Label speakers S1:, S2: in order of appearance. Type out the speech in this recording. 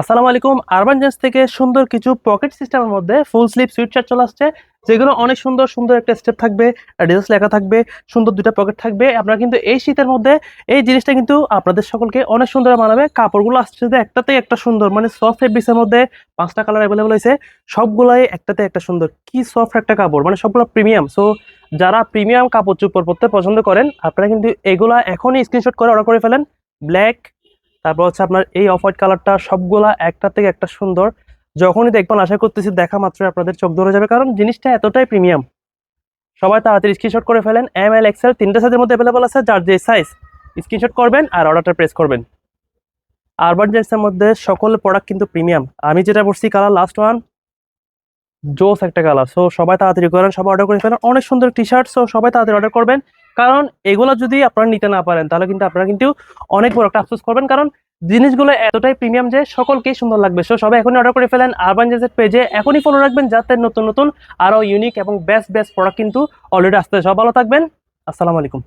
S1: আসসালামু আলাইকুম। Urban gents থেকে সুন্দর কিছু পকেট সিস্টেমের মধ্যে ফুল স্লিপ সুইট শার্ট চলে আসছে, যেগুলো অনেক সুন্দর সুন্দর একটা স্টেপ থাকবে ডিটেলস লেখা থাকবে, সুন্দর দুটো পকেট থাকবে। আপনারা কিন্তু এই শীতের মধ্যে এই জিনিসটা কিন্তু আপনাদের সকলকে অনেক সুন্দর মানাবে। কাপড়গুলো আসছে যে একটাতে একটা সুন্দর মানে সফট ফেব্রিক্সের মধ্যে পাঁচটা কালার অ্যাভেলেবল হয়েছে। সবগুলাই একটাতে একটা সুন্দর। কি সফট একটা কাপড় মানে সবগুলো প্রিমিয়াম সো যারা প্রিমিয়াম কাপড় চোপড় পরতে পছন্দ করেন, আপনারা কিন্তু এগুলা এখনই স্ক্রিনশট করে অর্ডার করে ফেলেন। ব্ল্যাক তারপর হচ্ছে আপনার এই অফ হোয়াইট কালারটা সবগুলা একটা থেকে একটা সুন্দর। যখনই দেখবেন, আশা করতেছি দেখা মাত্র আপনাদের চোখ ধরে যাবে, কারণ জিনিসটা এতটাই প্রিমিয়াম সবাই তাড়াতাড়ি স্ক্রিনশট করে ফেলেন এম এল এক্সেল তিনটা সাইজের মধ্যে অ্যাভেলেবল আছে, যার যে সাইজ স্ক্রিনশট করবেন আর অর্ডারটা প্রেস করবেন। আরবান জেন্টসের মধ্যে সকল প্রোডাক্ট কিন্তু প্রিমিয়াম আমি যেটা পড়ছি কালার লাস্ট ওয়ান জোস একটা কালার সো সবাই তাড়াতাড়ি করেন, সবাই অর্ডার করে ফেলেন। অনেক সুন্দর টি শার্ট সো সবাই তাড়াতাড়ি অর্ডার করবেন। কারণ এগুলো যদি আপনারা নিতে না পারেন, তাহলে কিন্তু আপনারা কিন্তু অনেক বড় একটা আফসোস করবেন। কারণ জিনিসগুলো এতটাই প্রিমিয়াম যে সকলকেই সুন্দর লাগবে। সো সবাই এখনই অর্ডার করে ফেলেন আরবান জেসের পেজে এখনই ফলো রাখবেন যাতে নতুন নতুন আরও ইউনিক এবং বেস্ট বেস্ট প্রোডাক্ট কিন্তু অলরেডি আসতে সব ভালো থাকবেন। আসসালামু আলাইকুম।